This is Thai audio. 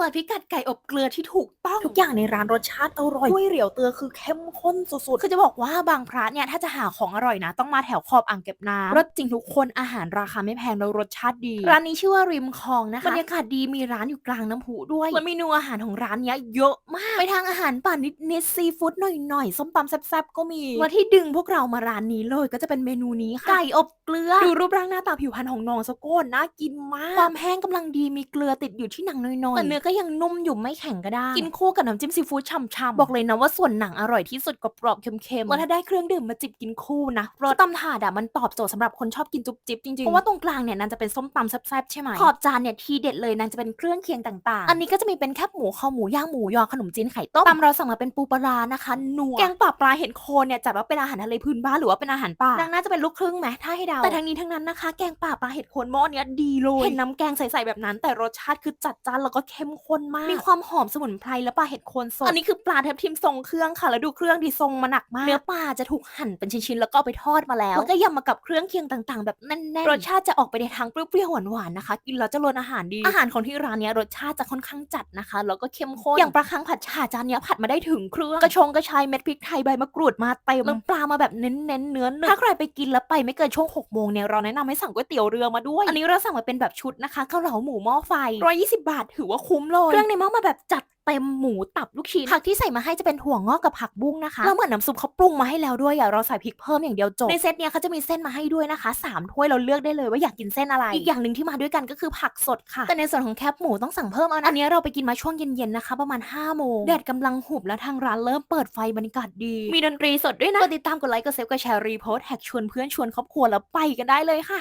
เปิดพิกัดไก่อบเกลือที่ถูกต้อง ทุกอย่างในร้านรสชาติอร่อยก๋วยเหลียวเตือคือเข้มข้นสุดคือจะบอกว่าบางพระเนี่ย ถ้าจะหาของอร่อยนะ ต้องมาแถวขอบอ่างเก็บน้ำรสจริงทุกคนอาหารราคาไม่แพงแล้วรสชาติดี ร้านนี้ชื่อว่าริมคลองนะคะบรรยากาศดีมีร้านอยู่กลางน้ำพุด้วยและเมนูอาหารของร้านเนี้ยเยอะมากไปทางอาหารป่านิดนิดซีฟู้ดหน่อยๆส้มตำแซ่บๆก็มีและที่ดึงพวกเรามาร้านนี้เลยก็จะเป็นเมนูนี้ค่ะไก่อบเกลือดูรูปร่างหน้าตาผิวพรรณของน้องสะโก้นน่ากินมากความแห้งกำลังดีมีเกลือติดอยู่ที่หนังน้อยๆแต่เนื้อก็ยังนุ่มอยู่ไม่แข็งก็ได้กินคู่กับน้ำจิ้มซีฟู้ดฉ่ำๆบอกเลยนะว่าส่วนหนังอร่อยที่สุดกรอบๆเค็มๆแล้วถ้าได้เครื่องดื่มมาจิบกินคู่นะรสตำถาดอะมันตอบโจทย์สำหรับคนชอบกินจุ๊บจิ๊บจริงๆเพราะว่าตรงกลางเนี่ยนางจะเป็นส้มตำแซ่บๆใช่ไหมขอบจานเนี่ยทีเด็ดเลยนางจะเป็นเครื่องเคียงต่างๆ อันนี้ก็จะมีเป็นแคบหมูคอหมูย่างหมูยอขนมจีนไข่ต้มตำเราสั่งมาเป็นปูปลาร้านะคะนัวแกงป่าปลาเห็นโคนเนี่ยจัดว่าเป็นอาหารทะเลพื้นบ้านหรือว่าเป็นอาหารป่านางน่าจะเป็นลูกครึ่งไหมถ้าให้เดาแต่ทั้งนี้ทั้งนั้นนะคะ แกงป่าปลาเห็ดโคนหม้อเนี้ยดีเลยเห็นน้ำแกงใสๆแบบนั้น แต่รสชาติคือจัดจ้านแล้วก็เข้มข้นมาก มีความหอมสมุนไพรและปลาเห็ดโคนสด อันนี้คือปลาทับทิมทรงเครื่องค่ะ แล้วดูเครื่องดีทรงมาหนักมาก เนื้อปลาจะถูกหั่นเป็นชิ้นๆ แล้วก็เอาไปทอดมาแล้ว แล้วก็ยำมากับเครื่องเคียงต่างๆ แบบแน่นๆ รสชาติจะออกไปในทางเปรี้ยวๆ หวานๆ นะคะ กินแล้วจะรวนอาหารดี อาหารของที่ร้านเนี้ยรสชาติจะค่อนข้างจัดนะคะ แล้วก็เข้มข้น อย่างปลาคังผัดฉ่าจานเนี้ยผัดมาได้ถึงเครื่อง กระชงกระชายเม็ดพริกไทยใบมะกรูดมาเต็มแล้วปลามาแบบเน้นๆ เนื้อหนึบถ้าใครไปกินแล้วไปไม่เกินช่วง6โมงเนี่ยเราแนะนำให้สั่งก๋วยเตี๋ยวเรือมาด้วย อันนี้เราสั่งมาเป็นแบบชุดนะคะข้าวเหลาหมูหม้อไฟ120 บาทถือว่าคุ้มเลยเครื่องในหม้อมาแบบจัดเต็มหมูตับลูกชิ้นผักที่ใส่มาให้จะเป็นถั่วงอกกับผักบุ้งนะคะแล้วเหมือนน้ำซุปเขาปรุงมาให้แล้วด้วยอะเราใส่พริกเพิ่มอย่างเดียวจบในเซตเนี้ยเขาจะมีเส้นมาให้ด้วยนะคะสามถ้วยเราเลือกได้เลยว่าอยากกินเส้นอะไร อีกอย่างหนึ่งที่มาด้วยกันก็คือผักสดค่ะ แต่ในส่วนของแคบหมูต้องสั่งเพิ่มเอานะอันเนี้ยเราไปกินมาช่วงเย็นๆนะคะประมาณ5โมงแดดกำลังหุบแล้วทางร้านเริ่มเปิดไฟบรรยากาศดี มีดนตรีสดด้วยนะกดติดตามกดไลค์กดเซฟกดแชร์รีโพสต์แท็กชวนเพื่อนชวนครอบครัวแล้วไปกันได้เลยค่ะ